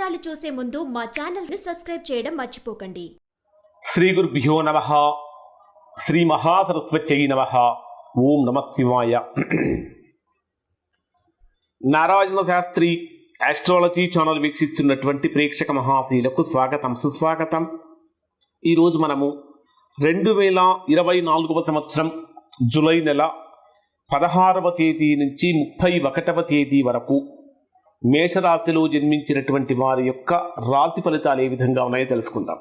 వివరాలు చూసే ముందు మా ఛానల్ని సబ్స్క్రైబ్ చేయడం మర్చిపోకండి. శ్రీ గురుభ్యో నమ. శ్రీ మహాసరస్వత్యై నమ. ఓం నమ శివాయ. నారాయణ శాస్త్రి ఆస్ట్రాలజీ ఛానల్ వీక్షిస్తున్నటువంటి ప్రేక్షక మహాశీలకు స్వాగతం సుస్వాగతం. ఈరోజు మనము రెండు వేల ఇరవై నాలుగవ సంవత్సరం జూలై నెల పదహారవ తేదీ నుంచి ముప్పై ఒకటవ తేదీ వరకు మేషరాశిలో జన్మించినటువంటి వారి యొక్క రాశి ఫలితాలు ఏ విధంగా ఉన్నాయో తెలుసుకుందాం.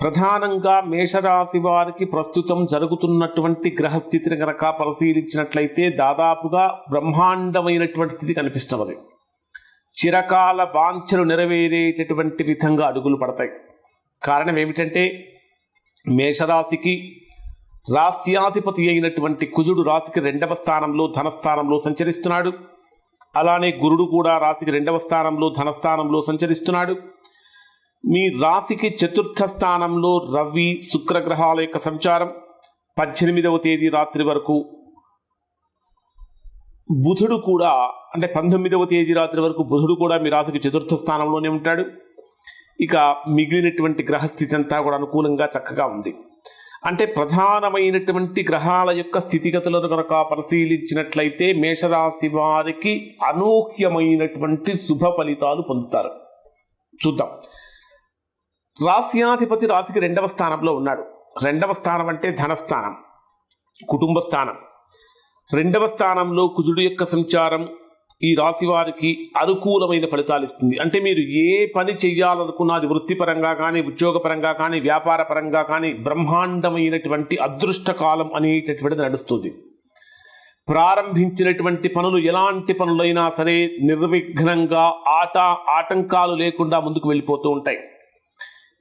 ప్రధానంగా మేషరాశి వారికి ప్రస్తుతం జరుగుతున్నటువంటి గ్రహస్థితిని గనక పరిశీలించినట్లయితే దాదాపుగా బ్రహ్మాండమైనటువంటి స్థితి కనిపిస్తున్నది. చిరకాల వాంఛలు నెరవేరేటటువంటి విధంగా అడుగులు పడతాయి. కారణం ఏమిటంటే మేషరాశికి రాస్యాధిపతి అయినటువంటి కుజుడు రాశికి రెండవ స్థానంలో ధనస్థానంలో సంచరిస్తున్నాడు. అలానే గురుడు కూడా రాశికి రెండవ స్థానంలో ధనస్థానంలో సంచరిస్తున్నాడు. మీ రాశికి చతుర్థ స్థానంలో రవి శుక్ర గ్రహాల యొక్క సంచారం. పద్దెనిమిదవ తేదీ రాత్రి వరకు బుధుడు కూడా అంటే పంతొమ్మిదవ తేదీ రాత్రి వరకు బుధుడు కూడా మీ రాశికి చతుర్థ స్థానంలోనే ఉంటాడు. ఇక మిగిలినటువంటి గ్రహస్థితి అంతా కూడా అనుకూలంగా చక్కగా ఉంది. అంటే ప్రధానమైనటువంటి గ్రహాల యొక్క స్థితిగతులను కనుక పరిశీలించినట్లయితే మేషరాశి వారికి అనూహ్యమైనటువంటి శుభ ఫలితాలు పొందుతారు. చూద్దాం. రాశ్యాధిపతి రాశికి రెండవ స్థానంలో ఉన్నాడు. రెండవ స్థానం అంటే ధనస్థానం కుటుంబ స్థానం. రెండవ స్థానంలో కుజుడు యొక్క సంచారం ఈ రాశి వారికి అనుకూలమైన ఫలితాలు ఇస్తుంది. అంటే మీరు ఏ పని చెయ్యాలనుకున్నా అది వృత్తిపరంగా కానీ ఉద్యోగపరంగా కానీ వ్యాపార పరంగా కానీ బ్రహ్మాండమైనటువంటి అదృష్ట కాలం అనేటటువంటిది నడుస్తుంది. ప్రారంభించినటువంటి పనులు ఎలాంటి పనులైనా సరే నిర్విఘ్నంగా ఆట ఆటంకాలు లేకుండా ముందుకు వెళ్ళిపోతూ ఉంటాయి.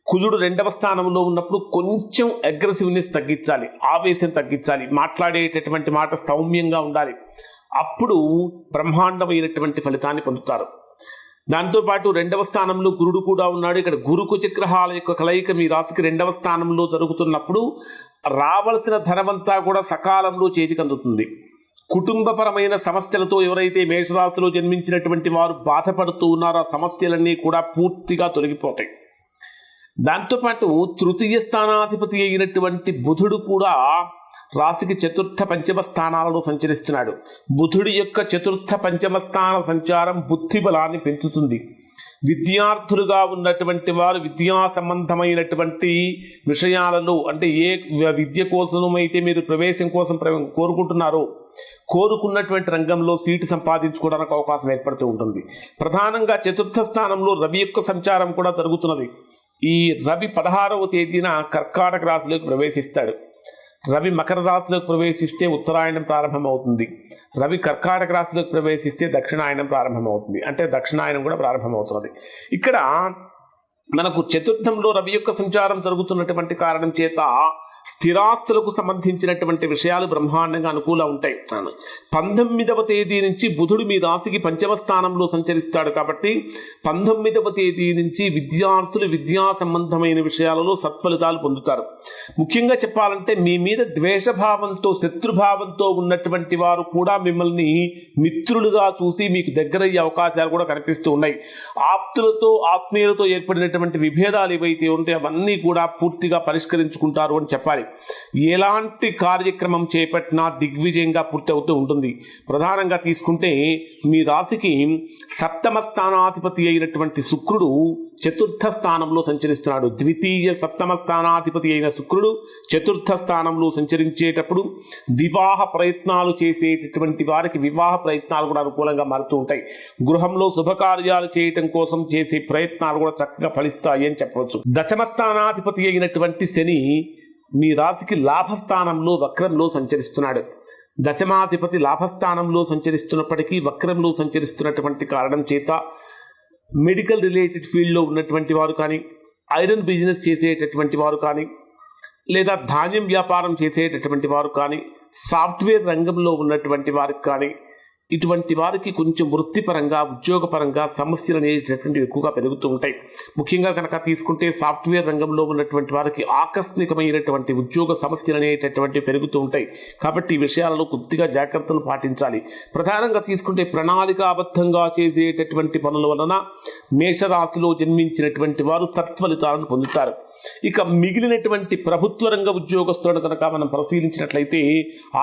కుజుడు రెండవ స్థానంలో ఉన్నప్పుడు కొంచెం అగ్రెసివ్నెస్ తగ్గించాలి ఆవేశం తగ్గించాలి మాట్లాడేటటువంటి మాట సౌమ్యంగా ఉండాలి. అప్పుడు బ్రహ్మాండమైనటువంటి ఫలితాన్ని పొందుతారు. దాంతోపాటు రెండవ స్థానంలో గురుడు కూడా ఉన్నాడు. ఇక్కడ గురుకు చక్రహాల యొక్క కలయిక మీ రాశికి రెండవ స్థానంలో జరుగుతున్నప్పుడు రావలసిన ధనమంతా కూడా సకాలంలో చేతికి అందుతుంది కుటుంబపరమైన సమస్యలతో ఎవరైతే మేషరాశిలో జన్మించినటువంటి వారు బాధపడుతూ ఉన్నారో ఆ సమస్యలన్నీ కూడా పూర్తిగా తొలగిపోతాయి. దాంతోపాటు తృతీయ స్థానాధిపతి అయినటువంటి బుధుడు కూడా రాశికి చతుర్థ పంచమ స్థానాలలో సంచరిస్తున్నాడు. బుధుడి యొక్క చతుర్థ పంచమ స్థాన సంచారం బుద్ధి బలాన్ని పెంచుతుంది. విద్యార్థులుగా ఉన్నటువంటి వారు విద్యా సంబంధమైనటువంటి విషయాలలో అంటే ఏ విద్య కోసమైతే మీరు ప్రవేశం కోసం కోరుకుంటున్నారో కోరుకున్నటువంటి రంగంలో సీటు సంపాదించుకోవడానికి అవకాశం ఏర్పడుతూ ఉంటుంది. ప్రధానంగా చతుర్థ స్థానంలో రవి యొక్క సంచారం కూడా జరుగుతున్నది. ఈ రవి పదహారవ తేదీన కర్కాటక రాశిలోకి ప్రవేశిస్తాడు. రవి మకర రాశిలోకి ప్రవేశిస్తే ఉత్తరాయణం ప్రారంభమవుతుంది. రవి కర్కాటక రాశిలోకి ప్రవేశిస్తే దక్షిణాయనం ప్రారంభమవుతుంది. అంటే దక్షిణాయనం కూడా ప్రారంభమవుతున్నది. ఇక్కడ మనకు చతుర్థంలో రవి యొక్క సంచారం జరుగుతున్నటువంటి కారణం చేత స్థిరాస్తులకు సంబంధించినటువంటి విషయాలు బ్రహ్మాండంగా అనుకూల ఉంటాయి. పంతొమ్మిదవ తేదీ నుంచి బుధుడు మీ రాశికి పంచమ స్థానంలో సంచరిస్తాడు కాబట్టి పంతొమ్మిదవ తేదీ నుంచి విద్యార్థులు విద్యా సంబంధమైన విషయాలలో సత్ఫలితాలు పొందుతారు. ముఖ్యంగా చెప్పాలంటే మీ మీద ద్వేషభావంతో శత్రుభావంతో ఉన్నటువంటి వారు కూడా మిమ్మల్ని మిత్రులుగా చూసి మీకు దగ్గరయ్యే అవకాశాలు కూడా కనిపిస్తూ ఉన్నాయి. ఆప్తులతో ఆత్మీయులతో ఏర్పడినటువంటి విభేదాలు ఏవైతే ఉంటే అవన్నీ కూడా పూర్తిగా పరిష్కరించుకుంటారు అని చెప్పాలి. ఎలాంటి కార్యక్రమం చేపట్టినా దిగ్విజయంగా పూర్తి అవుతూ ఉంటుంది. ప్రధానంగా తీసుకుంటే మీ రాశికి సప్తమ స్థానాధిపతి అయినటువంటి శుక్రుడు చతుర్థ స్థానంలో సంచరిస్తున్నాడు. ద్వితీయ సప్తమ స్థానాధిపతి అయిన శుక్రుడు చతుర్థ స్థానంలో సంచరించేటప్పుడు వివాహ ప్రయత్నాలు చేసేటటువంటి వారికి వివాహ ప్రయత్నాలు కూడా అనుకూలంగా మారుతూ ఉంటాయి. గృహంలో శుభకార్యాలు చేయటం కోసం చేసే ప్రయత్నాలు కూడా చక్కగా ఫలిస్తాయి అని చెప్పవచ్చు. దశమ స్థానాధిపతి అయినటువంటి శని మీ రాశికి లాభస్థానంలో వక్రంలో సంచరిస్తున్నాడు. దశమాధిపతి లాభస్థానంలో సంచరిస్తున్నప్పటికీ వక్రంలో సంచరిస్తున్నటువంటి కారణం చేత మెడికల్ రిలేటెడ్ ఫీల్డ్లో ఉన్నటువంటి వారు కానీ ఐరన్ బిజినెస్ చేసేటటువంటి వారు కానీ లేదా ధాన్యం వ్యాపారం చేసేటటువంటి వారు కానీ సాఫ్ట్వేర్ రంగంలో ఉన్నటువంటి వారికి కానీ ఇటువంటి వారికి కొంచెం వృత్తిపరంగా ఉద్యోగపరంగా సమస్యలు అనేటటువంటివి ఎక్కువగా పెరుగుతూ ఉంటాయి. ముఖ్యంగా కనుక తీసుకుంటే సాఫ్ట్వేర్ రంగంలో ఉన్నటువంటి వారికి ఆకస్మికమైనటువంటి ఉద్యోగ సమస్యలు అనేటటువంటివి పెరుగుతూ ఉంటాయి. కాబట్టి ఈ విషయాలలో కొద్దిగా జాగ్రత్తలు పాటించాలి. ప్రధానంగా తీసుకుంటే ప్రణాళికాబద్ధంగా చేసేటటువంటి పనుల వలన మేషరాశిలో జన్మించినటువంటి వారు సత్ఫలితాలను పొందుతారు. ఇక మిగిలినటువంటి ప్రభుత్వ రంగ ఉద్యోగస్తులను కనుక మనం పరిశీలించినట్లయితే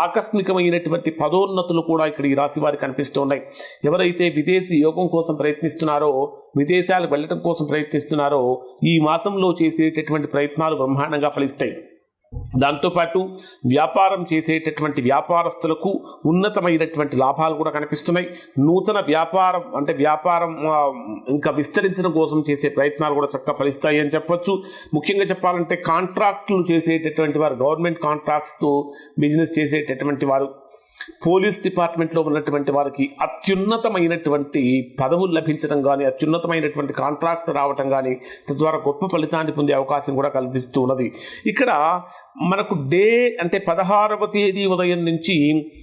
ఆకస్మికమైనటువంటి పదోన్నతులు కూడా ఇక్కడ ఈ రాశి వారికి కనిపిస్తున్నాయి ఎవరైతే విదేశీ యోగం కోసం ప్రయత్నిస్తున్నారో విదేశాలకు వెళ్ళటం కోసం ప్రయత్నిస్తున్నారో ఈ మాసంలో చేసేటటువంటి ప్రయత్నాలు బ్రహ్మాండంగా ఫలిస్తాయి. దాంతోపాటు వ్యాపారం చేసేటటువంటి వ్యాపారస్తులకు ఉన్నతమైనటువంటి లాభాలు కూడా కనిపిస్తున్నాయి. నూతన వ్యాపారం అంటే వ్యాపారం ఇంకా విస్తరించడం కోసం చేసే ప్రయత్నాలు కూడా చక్కగా ఫలిస్తాయి అని చెప్పవచ్చు ముఖ్యంగా చెప్పాలంటే కాంట్రాక్టులు చేసేటటువంటి వారు గవర్నమెంట్ కాంట్రాక్ట్స్తో బిజినెస్ చేసేటటువంటి వారు పోలీస్ డిపార్ట్మెంట్లో ఉన్నటువంటి వారికి అత్యున్నతమైనటువంటి పదవులు లభించడం కానీ అత్యున్నతమైనటువంటి కాంట్రాక్ట్ రావటం కానీ తద్వారా గొప్ప ఫలితాన్ని పొందే అవకాశం కూడా కల్పిస్తూ ఉన్నది. ఇక్కడ మనకు డే అంటే పదహారవ తేదీ ఉదయం నుంచి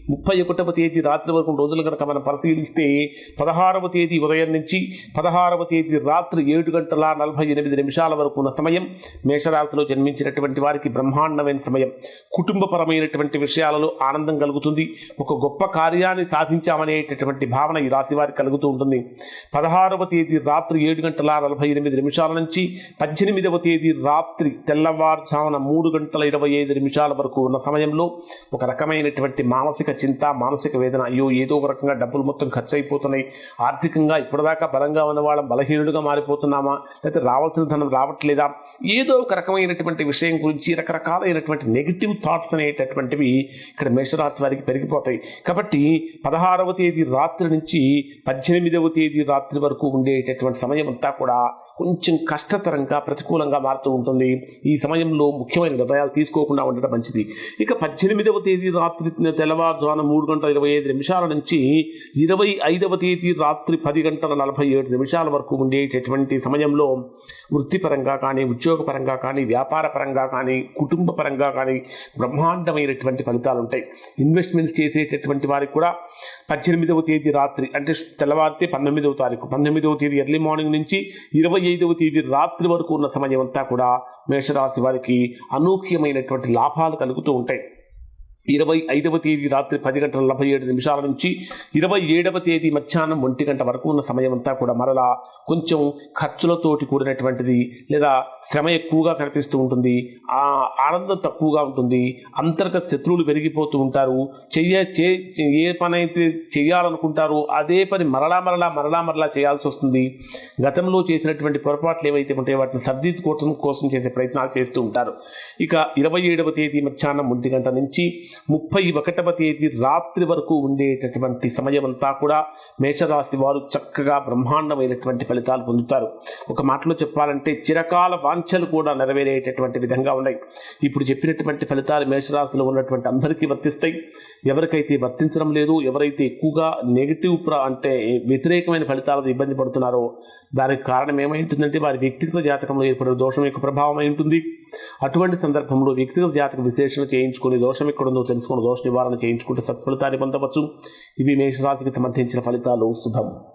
ముప్పై ఒకటవ తేదీ రాత్రి వరకు రోజులు కనుక మనం పరిశీలిస్తే పదహారవ తేదీ ఉదయం నుంచి పదహారవ తేదీ రాత్రి ఏడు గంటల నలభై ఎనిమిది నిమిషాల వరకు ఉన్న సమయం మేషరాశిలో జన్మించినటువంటి వారికి బ్రహ్మాండమైన సమయం. కుటుంబపరమైనటువంటి విషయాలలో ఆనందం కలుగుతుంది. ఒక గొప్ప కార్యాన్ని సాధించామనేటటువంటి భావన ఈ రాశి వారికి కలుగుతూ ఉంటుంది. పదహారవ తేదీ రాత్రి ఏడు గంటల నలభై ఎనిమిది నిమిషాల నుంచి పద్దెనిమిదవ తేదీ రాత్రి తెల్లవారుజామున మూడు గంటల ఇరవై ఐదు నిమిషాల వరకు ఉన్న సమయంలో ఒక రకమైనటువంటి మానసిక చింత మానసిక వేదన అయ్యో ఏదో ఒక రకంగా డబ్బులు మొత్తం ఖర్చు అయిపోతున్నాయి ఆర్థికంగా ఇప్పటిదాకా బలంగా ఉన్న వాళ్ళం బలహీనుడుగా మారిపోతున్నామా? లేకపోతే రావాల్సిన ధనం రావట్లేదా? ఏదో ఒక రకమైనటువంటి విషయం గురించి రకరకాలైనటువంటి నెగిటివ్ థాట్స్ అనేటటువంటివి ఇక్కడ మేషరాశి వారికి పెరిగిపోతాయి కాబట్టి పదహారవ తేదీ రాత్రి నుంచి పద్దెనిమిదవ తేదీ రాత్రి వరకు ఉండేటటువంటి సమయం అంతా కూడా కొంచెం కష్టతరంగా ప్రతికూలంగా మారుతూ ఉంటుంది. ఈ సమయంలో ముఖ్యమైన నిర్ణయాలు తీసుకోకుండా ఉండడం మంచిది. ఇక పద్దెనిమిదవ తేదీ రాత్రి తెల్లవారుజామున మూడు గంటల ఇరవై ఐదు నిమిషాల నుంచి ఇరవై ఐదవ తేదీ రాత్రి పది గంటల నలభై ఏడు నిమిషాల వరకు ఉండేటటువంటి సమయంలో వృత్తిపరంగా కానీ ఉద్యోగపరంగా కానీ వ్యాపార పరంగా కానీ కుటుంబ పరంగా కానీ బ్రహ్మాండమైనటువంటి ఫలితాలు ఉంటాయి. ఇన్వెస్ట్మెంట్స్ చేసేటటువంటి వారికి కూడా పద్దెనిమిదవ తేదీ రాత్రి అంటే తెల్లవారితే పంతొమ్మిదవ తారీఖు పంతొమ్మిదవ తేదీ ఎర్లీ మార్నింగ్ నుంచి ఇరవై ఐదవ తేదీ రాత్రి వరకు ఉన్న సమయం అంతా కూడా మేషరాశి వారికి అనూహ్యమైనటువంటి లాభాలు కలుగుతూ ఉంటాయి. ఇరవై ఐదవ తేదీ రాత్రి పది గంటల నలభై ఏడు నిమిషాల నుంచి ఇరవై ఏడవ తేదీ మధ్యాహ్నం ఒంటి గంట వరకు ఉన్న సమయం అంతా కూడా మరలా కొంచెం ఖర్చులతోటి కూడినటువంటిది లేదా శ్రమ ఎక్కువగా కనిపిస్తూ ఉంటుంది. ఆ ఆనందం తక్కువగా ఉంటుంది. అంతర్గత శత్రువులు పెరిగిపోతూ ఉంటారు. చెయ్య చే ఏ పని అయితే చేయాలనుకుంటారో అదే పని మరలా మరలా మరలా మరలా చేయాల్సి వస్తుంది. గతంలో చేసినటువంటి పొరపాట్లు ఏవైతే ఉంటాయో వాటిని సర్దిద్దుకోవడం కోసం చేసే ప్రయత్నాలు చేస్తూ ఉంటారు. ఇక ఇరవై ఏడవ తేదీ మధ్యాహ్నం ఒంటి గంట నుంచి ముప్పై ఒకటవ తేదీ రాత్రి వరకు ఉండేటటువంటి సమయమంతా కూడా మేషరాశి వారు చక్కగా బ్రహ్మాండమైనటువంటి ఫలితాలు పొందుతారు. ఒక మాటలో చెప్పాలంటే చిరకాల వాంఛలు కూడా నెరవేరేటటువంటి విధంగా ఉన్నాయి. ఇప్పుడు చెప్పినటువంటి ఫలితాలు మేషరాశిలో ఉన్నటువంటి అందరికీ వర్తిస్తాయి. ఎవరికైతే వర్తించడం లేదు ఎవరైతే ఎక్కువగా నెగిటివ్ ప్ర అంటే వ్యతిరేకమైన ఫలితాలతో ఇబ్బంది పడుతున్నారో దానికి కారణం ఏమై ఉంటుందంటే వారి వ్యక్తిగత జాతకంలో ఏర్పడే దోషం యొక్క ప్రభావం అయి ఉంటుంది. అటువంటి సందర్భంలో వ్యక్తిగత జాతక విశ్లేషణ చేయించుకొని దోషం ఎక్కడుందో తెలుసుకుని దోష నివారణ చేయించుకుంటే సత్ఫలితాన్ని పొందవచ్చు. ఇవి మేషరాశికి సంబంధించిన ఫలితాలు. శుభం.